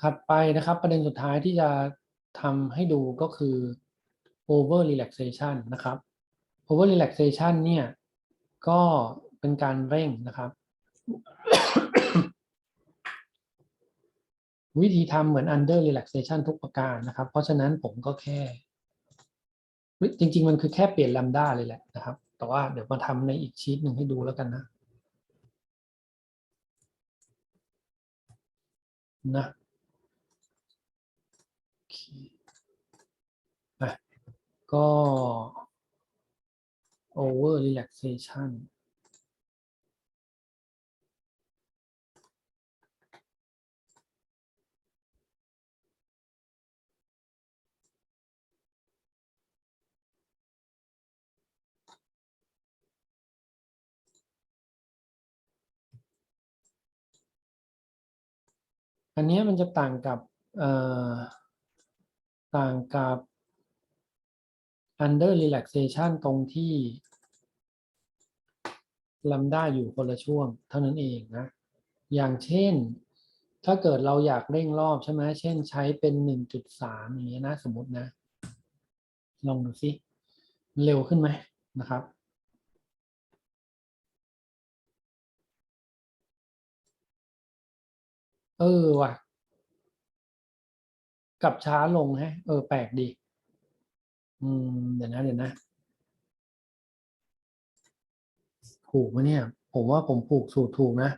ถัดไปนะครับประเด็นสุดท้ายที่จะทำให้ดูก็คือ over relaxation นะครับ over relaxation เนี่ยก็เป็นการเร่งนะครับ วิธีทำเหมือน under relaxation ทุกประการนะครับ เพราะฉะนั้นผมก็แค่ จริง ๆ มันคือแค่เปลี่ยน lambda เลยแหละนะครับ แต่ว่าเดี๋ยวมาทำในอีกชีตหนึ่งให้ดูแล้วกันนะนะ อะก็ over relaxation อันนี้มันจะต่างกับ ต่างกับ under relaxation ตรงที่ lambda อยู่คนละช่วง เท่านั้นเองนะ อย่างเช่น ถ้าเกิดเราอยากเร่งรอบใช่ไหมเช่นใช้เป็น 1.3 อย่างเงี้นะ สมมตินะ ลองดูสิ เร็วขึ้นไหมนะครับเออว่ะ กลับช้าลงฮะ เออแปลกดี อืม เดี๋ยวนะ เดี๋ยวนะ ถูกไหมเนี่ย ผมว่าผมผูกสูตรถูกนะ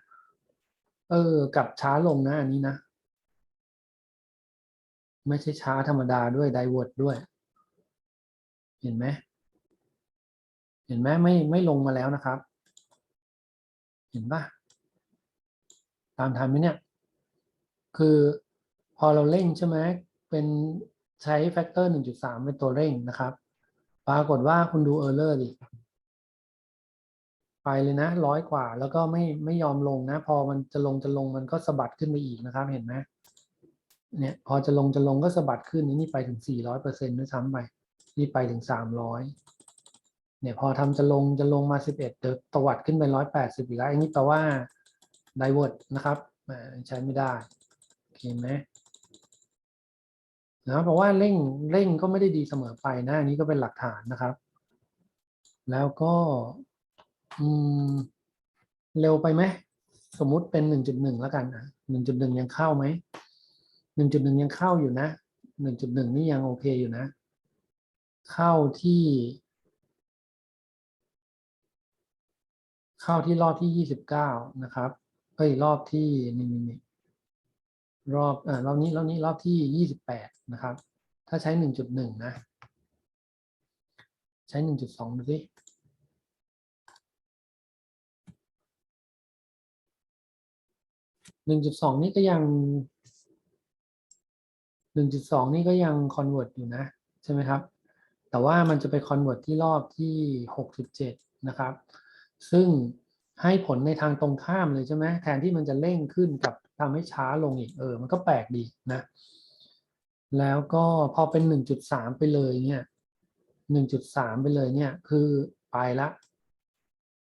เออกลับช้าลงนะ อันนี้นะ ไม่ใช่ช้าธรรมดาด้วยไดเวิร์ดด้วย เห็นไหมเห็นไหมไม่ไม่ลงมาแล้วนะครับ เห็นปะตามทันไหมเนี่ย คือพอเราเร่งใช่ไหม เป็นใช้แฟกเตอร์1.3เป็นตัวเร่งนะครับ ปรากฏว่าคุณดูเออร์เลอร์ดิไปเลยนะร้อยกว่า แล้วก็ไม่ไม่ยอมลงนะ พอมันจะลงจะลงมันก็สะบัดขึ้นไปอีกนะครับ เห็นไหมเนี่ย พอจะลงจะลงก็สะบัดขึ้นนี่ไปถึง400เปอร์เซ็นต์ด้วยซ้ำไปนี่ไปถึง300เนี่ยพอทำจะลงจะลงมา11เดี๋ยวตวัดขึ้นไป180อีกแล้วอันนี้แปลว่าไดเวิร์ดนะครับใช้ไม่ได้โอเคไหม นะเพราะว่าเร่งเร่งก็ไม่ได้ดีเสมอไปนะอันนี้ก็เป็นหลักฐานนะครับ แล้วก็อืมเร็วไปไหมสมมุติเป็น1.1แล้วกันอะ1.1ยังเข้าไหม1.1ยังเข้าอยู่นะ1.1นี่ยังโอเคอยู่นะ เข้าที่ เข้าที่รอบที่ยี่สิบเก้านะครับเอ้ยรอบที่นี่นี่ รอบอ่ารอบนี้รอบนี้รอบที่ยี่สิบแปดนะครับ ถ้าใช้หนึ่งจุดหนึ่งนะ ใช้หนึ่งจุดสองดูสิหนึ่งจุดสองนี่ก็ยังหนึ่งจุดสองนี่ก็ยังคอนเวิร์ตอยู่นะ ใช่ไหมครับ แต่ว่ามันจะไปคอนเวิร์ตที่รอบที่หกสิบเจ็ดนะครับ ซึ่ง ให้ผลในทางตรงข้ามเลยใช่ไหมแทนที่มันจะเร่งขึ้นกับทำให้ช้าลงอีกเออ มันก็แปลกดีนะ แล้วก็พอเป็นหนึ่งจุดสามไปเลยเนี่ยหนึ่งจุดสามไปเลยเนี่ย คือไปละ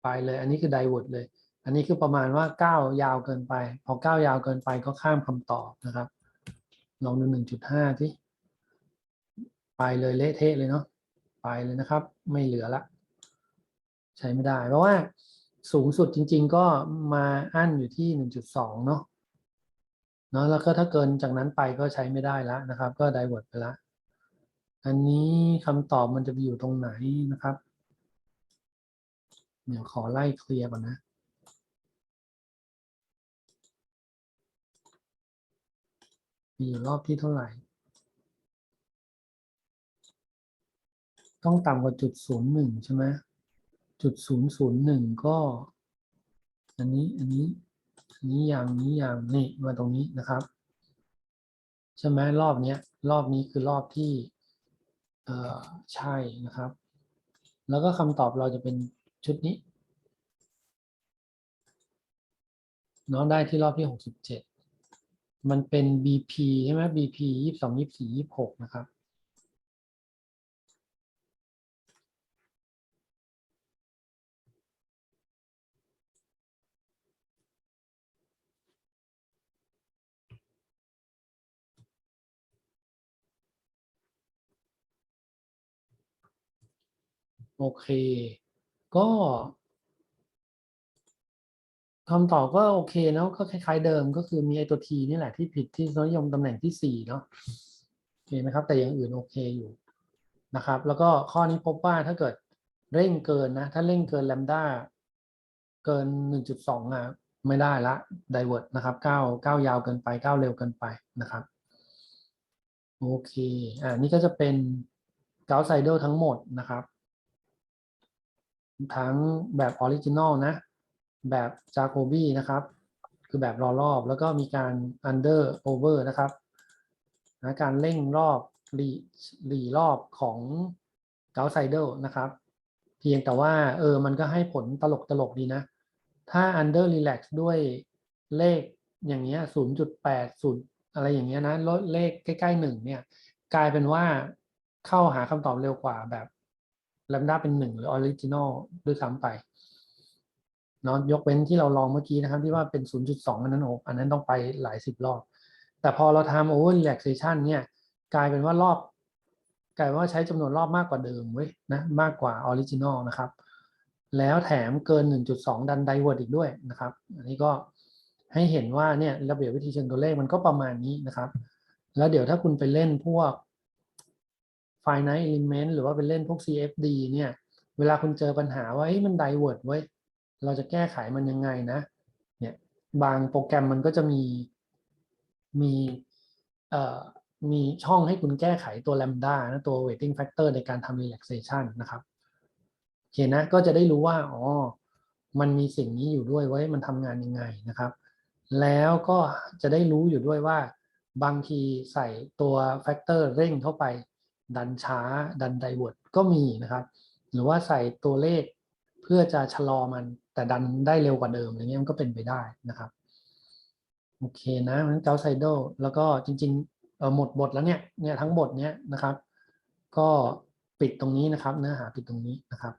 ไปเลย อันนี้คือไดเวิร์ดเลย อันนี้คือประมาณว่าก้ายาวเกินไป พอก้ายาวเกินไปก็ข้ามคำตอบนะครับ ลองดูหนึ่งจุดห้าที่ไปเลยเละเทะเลยเนาะไปเลยนะครับ ไม่เหลือละ ใช้ไม่ได้เพราะว่า สูงสุดจริง ๆ ก็มาอั้นอยู่ที่ 1.2 เนาะเนาะแล้วก็ถ้าเกินจากนั้นไปก็ใช้ไม่ได้แล้วนะครับ ก็ไดเวิร์ดไปละอันนี้คำตอบมันจะไปอยู่ตรงไหนนะครับ เดี๋ยวขอไล่เคลียร์ก่อนนะมีอยู่รอบที่เท่าไหร่ ต้องต่ำกว่าจุดศูนย์หนึ่งใช่ไหม จุดศูนย์ศูนย์หนึ่งก็ อันนี้อันนี้อันนี้อย่างนี้อย่างนี่มาตรงนี้นะครับ ใช่ไหมรอบเนี้ย รอบนี้คือรอบที่ เอ่อใช่นะครับ แล้วก็คำตอบเราจะเป็นชุดนี้เนาะได้ที่รอบที่หกสิบเจ็ดมันเป็น BP ใช่ไหม BP ยี่สิบสองยี่สี่ยี่หกนะครับ โอเค ก็คำตอบก็โอเคเนาะก็คล้าย ๆ เดิมก็คือมีไอตัว t นี่แหละที่ผิดที่นิยมตำแหน่งที่สี่เนาะโอเคไหมครับ แต่อย่างอื่นโอเคอยู่นะครับ แล้วก็ข้อนี้พบว่าถ้าเกิดเร่งเกินนะ ถ้าเร่งเกินแลมด้าเกิน 1.2อะไม่ได้ละไดเวอร์ตนะครับก้าวก้าวยาวเกินไปก้าวเร็วเกินไปนะครับ โอเค อ่านี่ก็จะเป็นเกาไซเดอร์ทั้งหมดนะครับ ทั้งแบบออริจินอลนะ แบบจาโคบีนะครับ คือแบบรอรอบแล้วก็มีการ under over นะครับนะการเร่งรอบรีรีรอบของเกาไซเดอร์นะครับ เพียงแต่ว่าเออมันก็ให้ผลตลกตลกดีนะ ถ้า under relax ด้วยเลขอย่างเงี้ย0.80อะไรอย่างเงี้ยนะลดเลขใกล้ๆหนึ่งเนี่ย กลายเป็นว่าเข้าหาคำตอบเร็วกว่าแบบ ลมด้าเป็นหนึ่งหรือออริจินอลด้วยซ้ำไปเนาะยกเว้นที่เราลองเมื่อกี้นะครับ ที่ว่าเป็น 0.2 อันนั้นโอ้อันนั้นต้องไปหลายสิบรอบ แต่พอเราทำ over relaxation เนี่ย กลายเป็นว่ารอบ กลายเป็นว่าใช้จำนวนรอบมากกว่าเดิมเว้ยนะมากกว่าออริจินอลนะครับ แล้วแถมเกิน 1.2 ดันไดเวอร์อีกด้วยนะครับ อันนี้ก็ให้เห็นว่าเนี่ยระเบียบวิธีเชิงตัวเลขมันก็ประมาณนี้นะครับ แล้วเดี๋ยวถ้าคุณไปเล่นพวก finite element หรือว่าไปเล่นพวก CFD เนี่ย เวลาคุณเจอปัญหาว่าเฮ้ยมันไดเวอร์ไว้ เราจะแก้ไขมันยังไงนะ เนี่ย บางโปรแกรมมันก็จะมี มีเอ่อมีช่องให้คุณแก้ไขตัว lambda นะตัว weighting factor ในการทำ relaxation นะครับโอเคนะ ก็จะได้รู้ว่า อ๋อ มันมีสิ่งนี้อยู่ด้วยไว้มันทำงานยังไงนะครับ แล้วก็จะได้รู้อยู่ด้วยว่าบางทีใส่ตัวแฟกเตอร์เร่งเข้าไป ดันช้าดันไดเวิร์ดก็มีนะครับ หรือว่าใส่ตัวเลขเพื่อจะชะลอมัน แต่ดันได้เร็วกว่าเดิมอย่างเงี้ยมันก็เป็นไปได้นะครับโอเคนะมันเกาไซโดแล้วก็จริงๆเออหมดบทแล้วเนี่ยเนี่ยทั้งบทเนี้ยนะครับ ก็ปิดตรงนี้นะครับ เนื้อหาปิดตรงนี้นะครับ